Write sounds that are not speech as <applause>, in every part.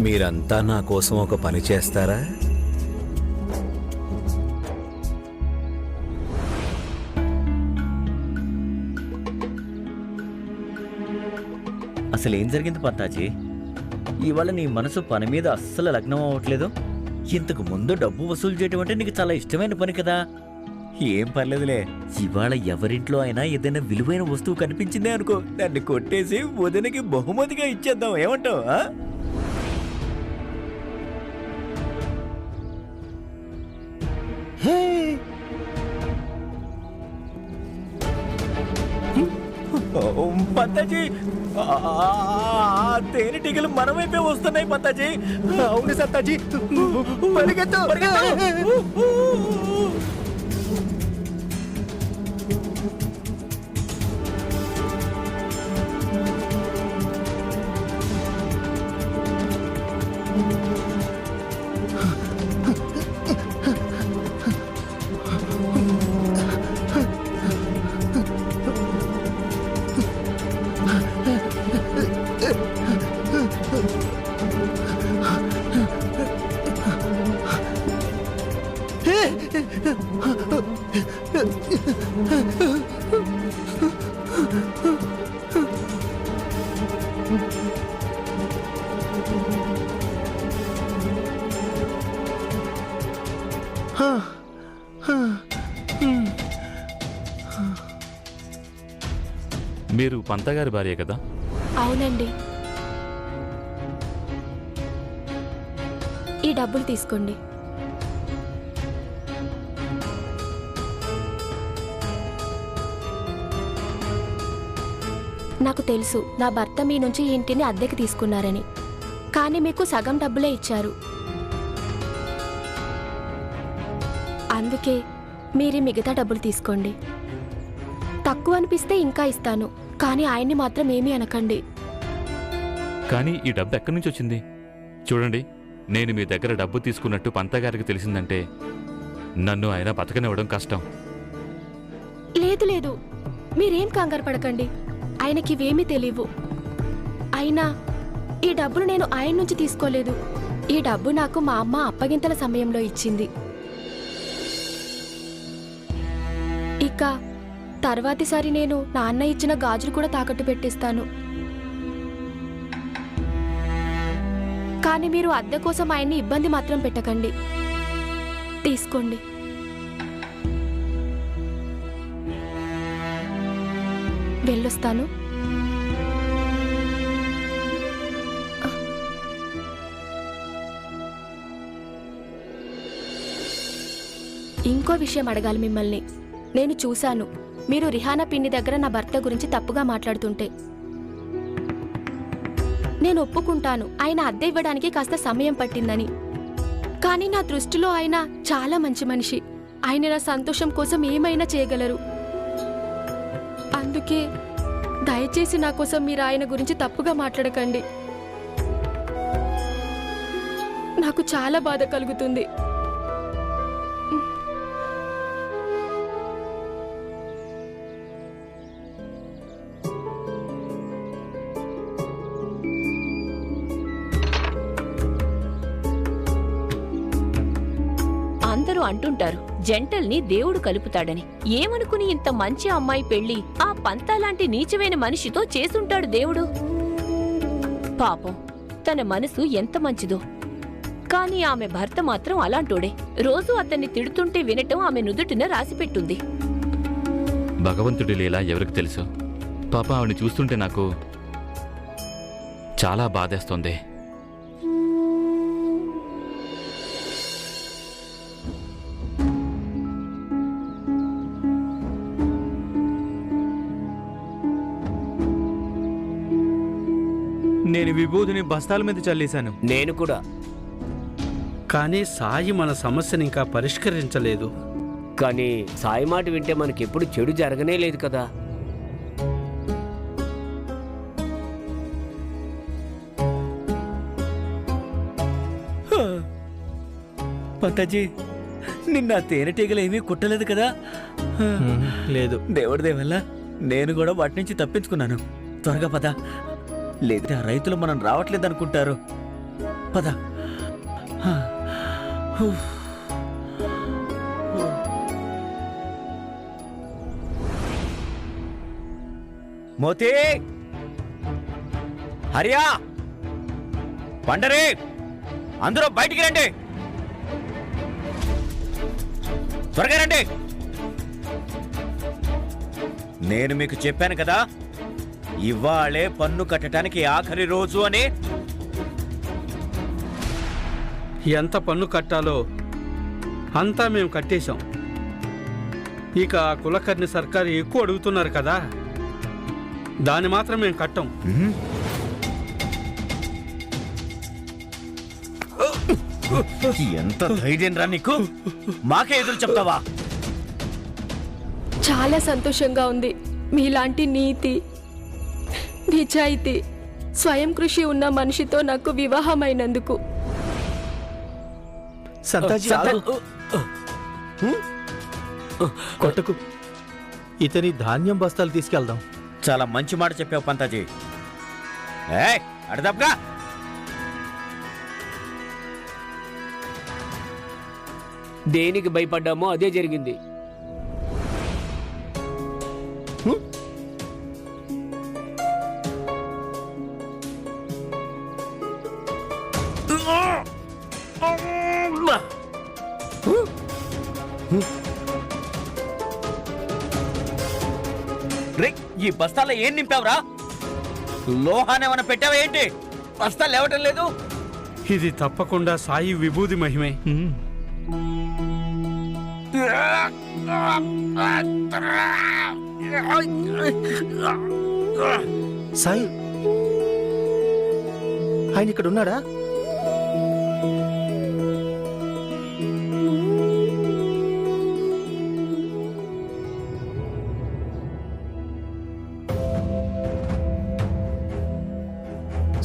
మీరంతా నా కోసం ఒక పని చేస్తారా? అసలు ఏం జరిగింది పత్తాజీ ఇవాళ నీ మనసు పని మీద అస్సలు లగ్నం అవ్వట్లేదు. ఇంతకు ముందు డబ్బు వసూలు చేయటం అంటే నీకు చాలా ఇష్టమైన పని కదా. ఏం పర్లేదులే. ఇవాళ ఎవరింట్లో అయినా ఏదైనా విలువైన వస్తువు కనిపించిందే అనుకో. దాన్ని కొట్టేసి వదినకి బహుమతిగా ఇచ్చేద్దాం. ఏమంటావు ఆ, తేనెటీగలు మన వైపే వస్తున్నాయి పంతాజీ! అవును సత్తాజీ. పరిగెత్తు! పరిగెత్తు! మీరు పంతగారి భార్య కదా? అవునండి. ఈ డబ్బులు తీసుకోండి. నాకు తెలుసు నా భర్త మీ నుంచి ఈ ఇంటిని అద్దెకి తీసుకున్నారని. కానీ మీకు సగం డబ్బులే ఇచ్చారు. అందుకే మీరు మిగతా డబ్బులు తీసుకోండి. తక్కువ అనిపిస్తే ఇంకా ఇస్తాను కానీ ఆయన్ని మాత్రం ఏమీ అనకండి. కానీ ఈ డబ్బు ఎక్కడి నుంచి వచ్చింది? చూడండి నేను మీ దగ్గర డబ్బు తీసుకున్నట్టు పంతగారికి తెలిసిందంటే నన్ను ఆయన బతకనివ్వడం కష్టం. లేదు లేదు. మీరేం కంగారు పడకండి. ఆయనకి ఇవేమీ తెలియవు. అయినా ఈ డబ్బును నేను ఆయన నుంచి తీసుకోలేదు. ఈ డబ్బు నాకు మా అమ్మ అప్పగింతల సమయంలో ఇచ్చింది. ఇక తర్వాతిసారి నేను నాన్న ఇచ్చిన గాజులు కూడా తాకట్టు పెట్టిస్తాను. కానీ మీరు అద్దె కోసం ఆయన్ని ఇబ్బంది మాత్రం పెట్టకండి. తీసుకోండి. వెళ్ళొస్తాను. ఇంకో విషయం అడగాలి మిమ్మల్ని. నేను చూశాను. మీరు రిహానా పిన్ని దగ్గర నా భర్త గురించి తప్పుగా మాట్లాడుతుంటే. నేను ఒప్పుకుంటాను. ఆయన అద్దె ఇవ్వడానికి కాస్త సమయం పట్టిందని. కానీ నా దృష్టిలో ఆయన చాలా మంచి మనిషి. ఆయన నా సంతోషం కోసం ఏమైనా చేయగలరు. అందుకే దయచేసి నా కోసం మీరు ఆయన గురించి తప్పుగా మాట్లాడకండి. నాకు చాలా బాధ కలుగుతుంది. అందరూ అంటుంటారు జంటల్ని దేవుడు కలుపుతాడని. ఏమనుకుని ఇంత మంచి అమ్మాయి పెళ్ళి ఆ పంతాలాంటి నీచమైన మనిషితో చేసుంటాడు దేవుడు? పాపం తన మనసు ఎంత మంచిదో. కానీ ఆమె భర్త మాత్రం అలాంటోడే. రోజూ అతన్ని తిడుతుంటే వినటం ఆమె నుదుటిన రాసిపెట్టుంది. భగవంతుడి లీలా ఎవరికి తెలుసు? పాప ఆవిడని చూస్తుంటే నాకు చాలా బాధేస్తోంది. విభూతిని బస్తాల మీద చల్లేశాను. నేను కూడా. కానీ సాయి మన సమస్యని ఇంకా పరిష్కరించలేదు. కానీ సాయి మాట వింటే మనకెప్పుడు చెడు జరగనే లేదు కదా. పంతాజీ నిన్న తేనెటీగలు ఏమీ కుట్టలేదు కదా? లేదు. దేవుడి దేవల్ల నేను కూడా వాటి నుంచి తప్పించుకున్నాను. త్వరగా పద. లేదా రైతులు మనం రావట్లేదు అనుకుంటారు పద మోతి! హరియా! పండరే అందరూ బయటికి రండి! త్వరగా రండి! నేను మీకు చెప్పాను కదా ఇవాళే పన్ను కట్టడానికి ఆఖరి రోజు అని? ఎంత పన్ను కట్టాలో అంతా మేము కట్టేశాం. ఇక ఆ కులకర్ణి సర్కారు ఎక్కువ అడుగుతున్నారు కదా. దాన్ని మాత్రం మేము కట్టం. ఎంత ధైర్యం రా నీకు? మాకే ఎదురు చెప్తావా? చాలా సంతోషంగా ఉంది. మీలాంటి నీతి నిజాయితీ. స్వయం కృషి ఉన్న మనిషితో నాకు వివాహమైనందుకు. సంతాజీ ఆగు. కొట్టకు. ఇతని ధాన్యం బస్తాలు తీసుకెళ్దాం. చాలా మంచి మాట చెప్పావు పంతాజీ. ఏయ్ దేనికి భయపడ్డామో అదే జరిగింది. ఈ బస్తాల్లో ఏం నింపావురా? లోహానేమన్నా పెట్టావా ఏంటి? బస్తాలు లేవటం లేదు. ఇది తప్పకుండా సాయి విభూది మహిమే. హ్మ్. సాయి ఆయన ఇక్కడ ఉన్నాడా?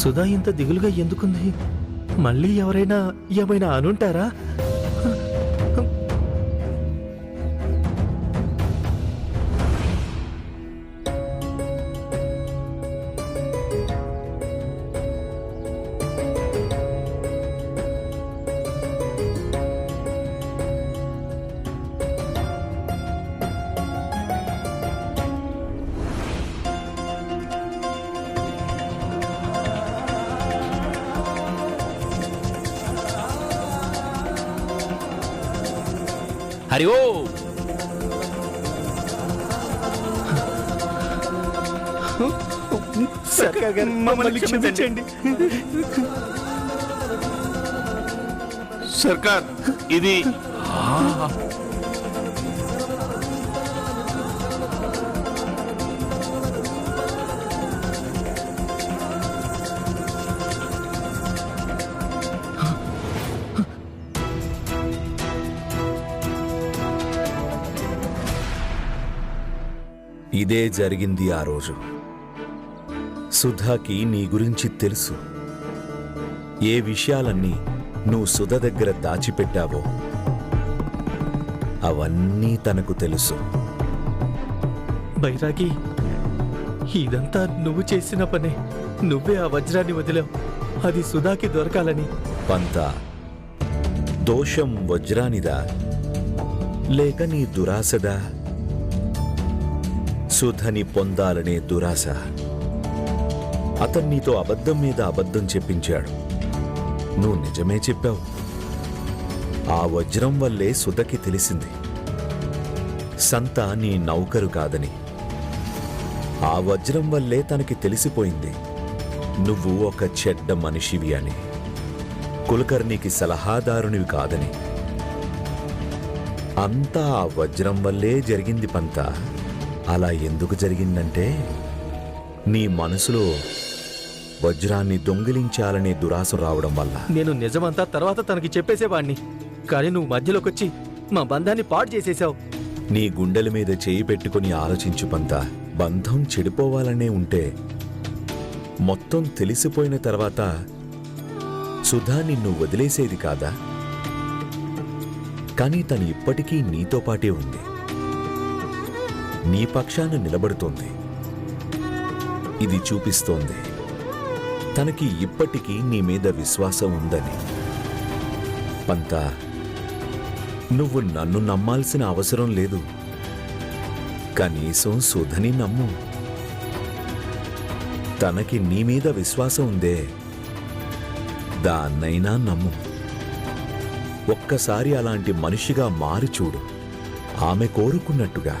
సుధా ఇంత దిగులుగా ఎందుకుంది? మళ్ళీ ఎవరైనా ఏమైనా అనుంటారా? హరి ఓ. సర్కార్ గారు మమ్మల్ని క్షమించండి. సర్కార్ ఇది ఇదే జరిగింది ఆ రోజు. సుధాకి నీ గురించి తెలుసు. ఏ విషయాలన్నీ నువ్వు సుధ దగ్గర దాచిపెట్టావో అవన్నీ తనకు తెలుసు. బైరాగి ఇదంతా నువ్వు చేసిన పనే. నువ్వే ఆ వజ్రాన్ని వదిలావు. అది సుధాకి దొరకాలని. పంత దోషం వజ్రానిదా? లేక నీ దురాశదా? సుధని పొందాలనే దురాశ. అతను నీతో అబద్ధం మీద అబద్ధం చెప్పించాడు. నువ్వు నిజమే చెప్పావు. ఆ వజ్రం వల్లే సుధకి తెలిసింది. సంత నీ నౌకరు కాదని. ఆ వజ్రం వల్లే తనకి తెలిసిపోయింది. నువ్వు ఒక చెడ్డ మనిషివి అని. కులకర్ణికి సలహాదారునివి కాదని. అంతా ఆ వజ్రం వల్లే జరిగింది పంత. అలా ఎందుకు జరిగిందంటే నీ మనసులో వజ్రాన్ని దొంగిలించాలనే దురాశ రావడం వల్ల. నేను నిజమంతా తర్వాత తనకి చెప్పేసేవాణ్ణి. కానీ నువ్వు మధ్యలోకి వచ్చి మా బంధాన్ని పాడు చేసేశావు. నీ గుండెల మీద చేయి పెట్టుకుని ఆలోచించు పంత. బంధం చెడిపోవాలనే ఉంటే మొత్తం తెలిసిపోయిన తర్వాత సుధా నిన్ను వదిలేసేది కాదా? కానీ తను ఇప్పటికీ నీతో పాటే ఉంది. నీ పక్షాన నిలబడుతోంది. ఇది చూపిస్తోంది. తనకి ఇప్పటికీ నీ మీద విశ్వాసం ఉందని. పంత నువ్వు నన్ను నమ్మాల్సిన అవసరం లేదు. కనీసం సుధని నమ్ము. తనకి నీ మీద విశ్వాసం ఉందే. దాన్నైనా నమ్ము. ఒక్కసారి అలాంటి మనిషిగా మారి చూడు. ఆమె కోరుకున్నట్టుగా.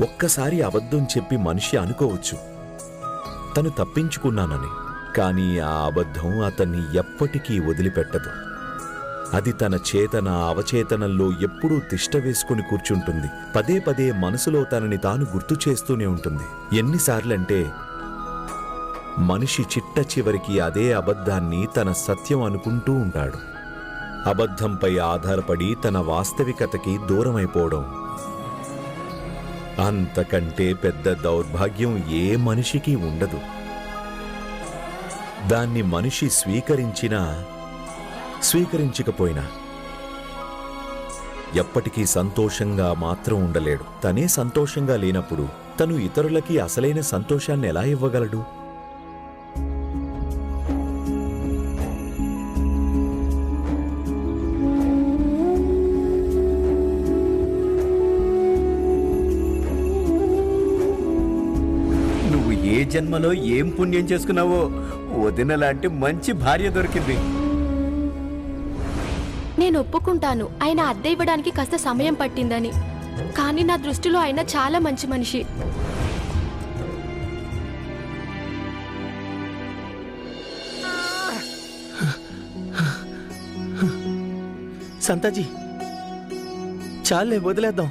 ఒక్కసారి అబద్ధం చెప్పి మనిషి అనుకోవచ్చు. తను తప్పించుకున్నానని. కానీ ఆ అబద్ధం అతన్ని ఎప్పటికీ వదిలిపెట్టదు. అది తన చేతన అవచేతనంలో ఎప్పుడూ తిష్ట వేసుకుని కూర్చుంటుంది. పదే పదే మనసులో తనని తాను గుర్తు చేస్తూనే ఉంటుంది. ఎన్నిసార్లంటే మనిషి చిట్ట చివరికి అదే అబద్ధాన్ని తన సత్యం అనుకుంటూ ఉంటాడు. అబద్ధంపై ఆధారపడి తన వాస్తవికతకి దూరమైపోవడం అంతకంటే పెద్ద దౌర్భాగ్యం ఏ మనిషికి ఉండదు. దాన్ని మనిషి స్వీకరించినా స్వీకరించకపోయినా ఎప్పటికీ సంతోషంగా మాత్రం ఉండలేడు. తనే సంతోషంగా లేనప్పుడు తను ఇతరులకి అసలైన సంతోషాన్ని ఎలా ఇవ్వగలడు? జన్మలో ఏం పుణ్యం చేసుకున్నావో? వదిన లాంటి మంచి భార్య దొరికింది. నేను ఒప్పుకుంటాను. ఆయన అద్దె ఇవ్వడానికి కాస్త సమయం పట్టిందని. కానీ నా దృష్టిలో ఆయన చాలా మంచి మనిషి. సంతాజీ చాలే వదిలేద్దాం.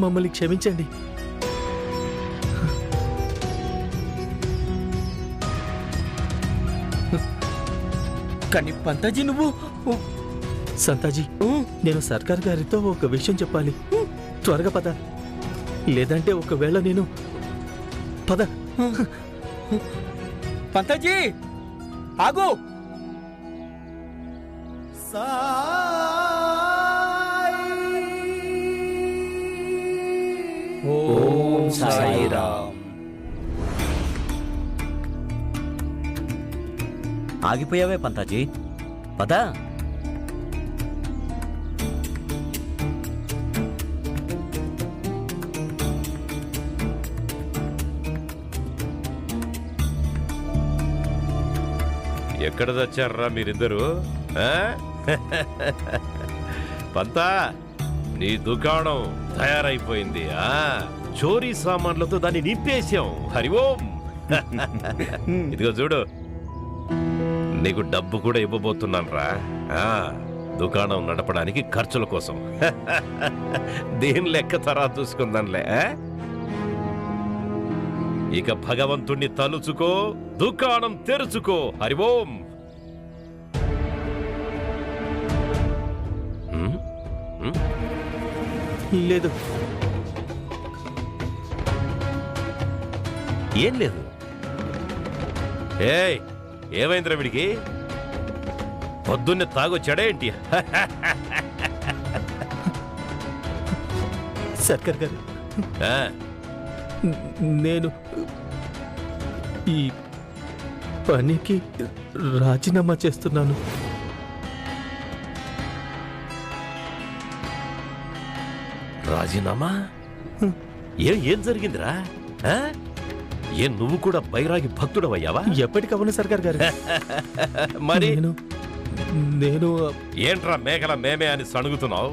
మమ్మల్ని క్షమించండి. కానీ పంతాజీ నువ్వు? సంతాజీ నేను సర్కార్ గారితో ఒక విషయం చెప్పాలి. త్వరగా పద. లేదంటే ఒకవేళ నేను పద. పంతాజీ! ఆగు! ఓం సాయిరామ్. ఆగిపోయావే పంతాజీ. పద. ఎక్కడ తెచ్చారా మీరిద్దరు? ఆ? పంతా నీ దుకాణం తయారైపోయింది ఆ? చోరీ సామాన్లతో దాన్ని నింపేశాం. హరి ఓం. <laughs> ఇదిగో చూడు నీకు డబ్బు కూడా ఇవ్వబోతున్నాను రా దుకాణం నడపడానికి ఖర్చుల కోసం. <laughs> దేని లెక్క తర్వాత చూసుకుందాంలే ఆ? ఇక భగవంతుణ్ణి తలుచుకో దుకాణం తెరుచుకో. హరి ఓం. లేదు. ఏం లేదు? ఏయ్ ఏమైందిరా వీడికి? పొద్దున్నే తాగొచ్చాడేంటి సర్కార్ గారు. ఆ, నేను ఈ పనికి రాజీనామా చేస్తున్నాను. రాజీనామా? ఏం ఏం జరిగిందిరా? ఆ? ఏం నువ్వు కూడా బైరాగి భక్తుడవయ్యావా? ఎప్పటికవును సర్కార్ గారు. <laughs> మరి? నేను నేను ఏంట్రా మేకల మేమే అని సణుగుతున్నావు?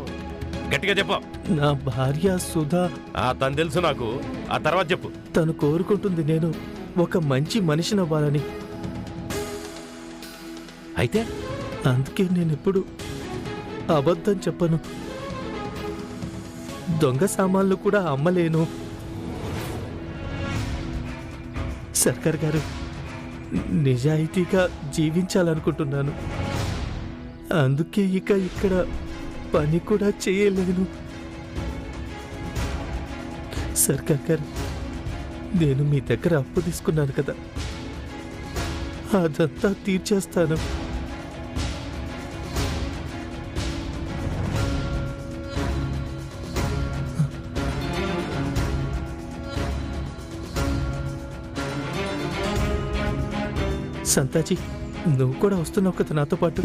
గట్టిగా చెప్పు. నా భార్య సుధా. ఆ తను తెలుసు నాకు. ఆ తర్వాత చెప్పు. తను కోరుకుంటుంది నేను ఒక మంచి మనిషిని అవ్వాలని అయితే? అందుకే నేను ఎప్పుడు అబద్ధం చెప్పను. దొంగ సామాన్లు కూడా అమ్మలేను. సర్కార్ గారు నిజాయితీగా జీవించాలనుకుంటున్నాను. అందుకే ఇక ఇక్కడ పని కూడా చేయలేను. సర్కార్ గారు నేను మీ దగ్గర అప్పు తీసుకున్నాను కదా. అదంతా తీర్చేస్తాను. సంతాజీ నువ్వు కూడా వస్తున్నావు కదా నాతో పాటు.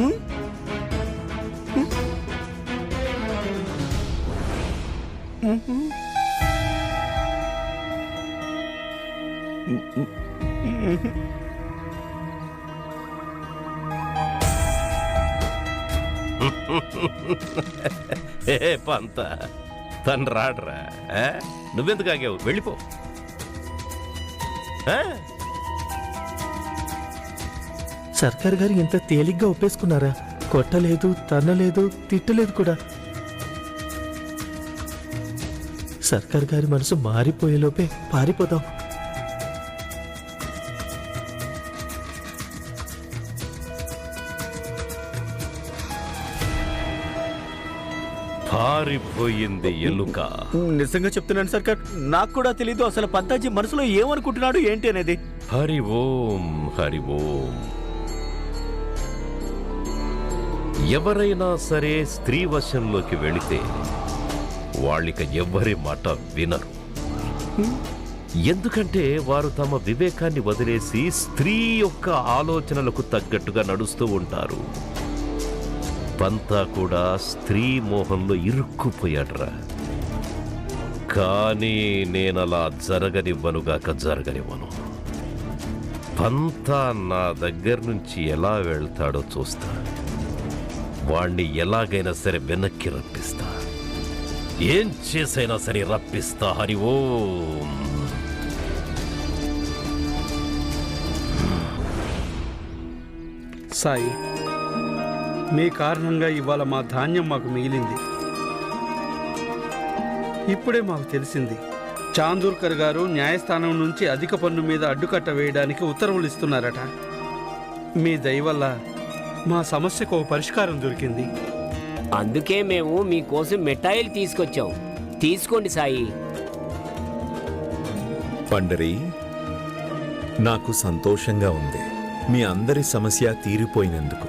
ఏ పంత. తను రాడరా? నువ్వెందుకు ఆగావు? వెళ్ళిపో? సర్కార్ గారు ఇంత తేలిగ్గా ఒప్పేసుకున్నారా? కొట్టలేదు తన్నలేదు తిట్టలేదు కూడా. సర్కార్ గారి మనసు మారిపోయేలోపే పారిపోదాం. పారిపోయింది ఎలుక. నిజంగా చెప్తున్నాను సర్కార్. నాకు కూడా తెలీదు అసలు పంతాజీ మనసులో ఏమనుకుంటున్నాడు ఏంటి అనేది. హరి ఓం హరి ఓం. ఎవరైనా సరే స్త్రీ వశంలోకి వెళితే వాళ్ళిక ఎవ్వరి మాట వినరు. ఎందుకంటే వారు తమ వివేకాన్ని వదిలేసి స్త్రీ యొక్క ఆలోచనలకు తగ్గట్టుగా నడుస్తూ ఉంటారు. పంతా కూడా స్త్రీ మోహంలో ఇరుక్కుపోయాడ్రా. కానీ నేనలా జరగనివ్వనుగాక జరగనివ్వను. పంతా నా దగ్గర నుంచి ఎలా వెళ్తాడో చూస్తాను వాణ్ణి ఎలాగైనా సరే వెనక్కి రప్పిస్తా. ఏం చేసైనా సరే రప్పిస్తా హరి ఓం. సాయి మీ కారణంగా ఇవాళ మా ధాన్యం మాకు మిగిలింది. ఇప్పుడే మాకు తెలిసింది చాందూర్కర్ గారు న్యాయస్థానం నుంచి అధిక పన్ను మీద అడ్డుకట్ట వేయడానికి ఉత్తర్వులు ఇస్తున్నారట. మీ దయవల్ల మా సమస్యకు ఓ పరిష్కారం దొరికింది. అందుకే మేము మీకోసం మిఠాయిలు తీసుకొచ్చాం. తీసుకోండి సాయి. పండరి నాకు సంతోషంగా ఉంది. మీ అందరి సమస్య తీరిపోయినందుకు.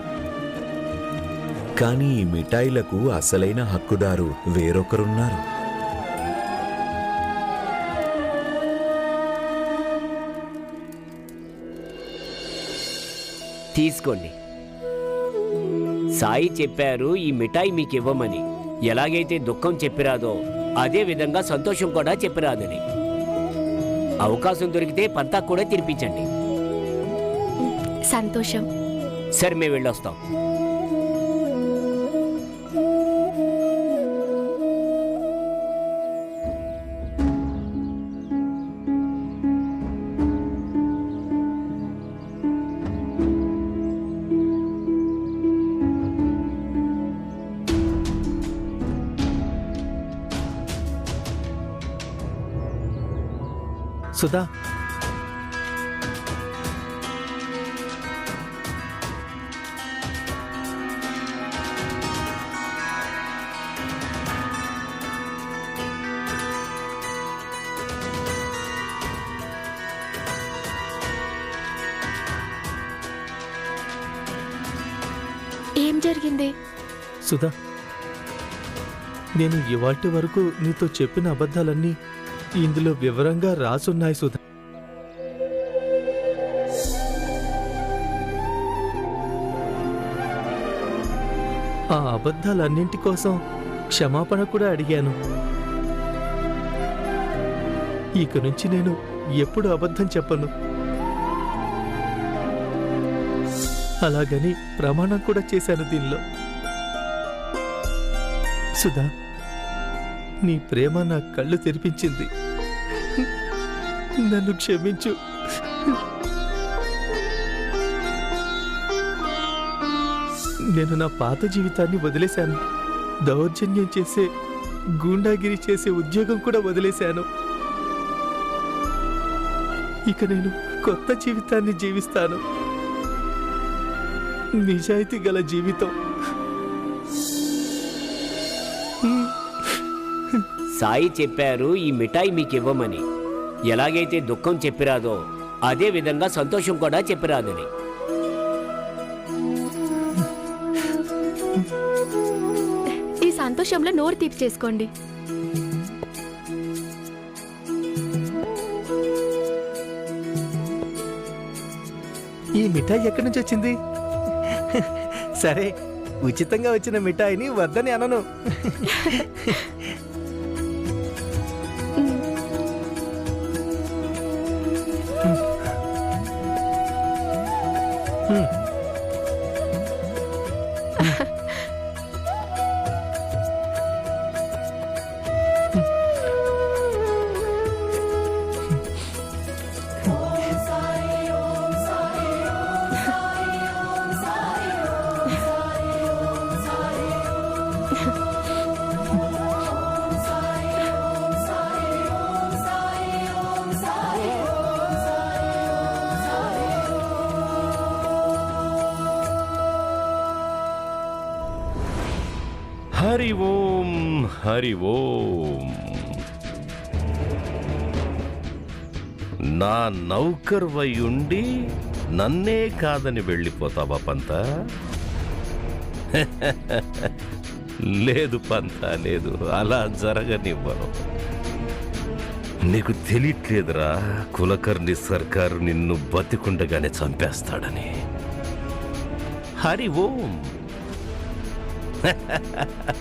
కానీ ఈ మిఠాయిలకు అసలైన హక్కుదారు వేరొకరున్నారు. తీసుకోండి. సాయి చెప్పారు ఈ మిఠాయి మీకు ఇవ్వమని ఎలాగైతే దుఃఖం చెప్పిరాదో అదే విధంగా సంతోషం కూడా చెప్పిరాదని. అవకాశం దొరికితే పంతా కూడా తినిపించండి. సంతోషం. సరే మేము వెళ్ళొస్తాం. సుధా ఏం జరిగింది? సుధా నేను ఇవాటి వరకు నీతో చెప్పిన అబద్ధాలన్నీ ఇందులో వివరంగా రాసున్నాయి సుధా. ఆ అబద్ధాలన్నింటి కోసం క్షమాపణ కూడా అడిగాను. ఇక నుంచి నేను ఎప్పుడు అబద్ధం చెప్పను. అలాగని ప్రమాణం కూడా చేశాను దీనిలో. సుధా నీ ప్రేమ నా కళ్ళు తెరిపించింది. నన్ను క్షమించు. నేను నా పాత జీవితాన్ని వదిలేశాను. దౌర్జన్యం చేసే గూండాగిరి చేసే ఉద్యోగం కూడా వదిలేశాను. ఇక నేను కొత్త జీవితాన్ని జీవిస్తాను. నిజాయితీ గల జీవితం. సాయి చెప్పారు ఈ మిఠాయి మీకు ఇవ్వమని ఎలాగైతే దుఃఖం చెప్పిరాదో అదే విధంగా సంతోషం కూడా చెప్పిరాదని. ఈ సంతోషంలో నోరు తీపి చేసుకోండి. ఈ మిఠాయి ఎక్కడి నుంచి వచ్చింది? సరే ఉచితంగా వచ్చిన మిఠాయిని వద్దని అనను. హరి ఓం. నా నౌకర్ ఉండి నన్నే కాదని వెళ్ళిపోతావా పంత? <laughs> లేదు పంత లేదు. అలా జరగనివ్వను. నీకు తెలియట్లేదురా కులకర్ణి సర్కారు నిన్ను బతికుండగానే చంపేస్తాడని. హరి ఓం. <laughs>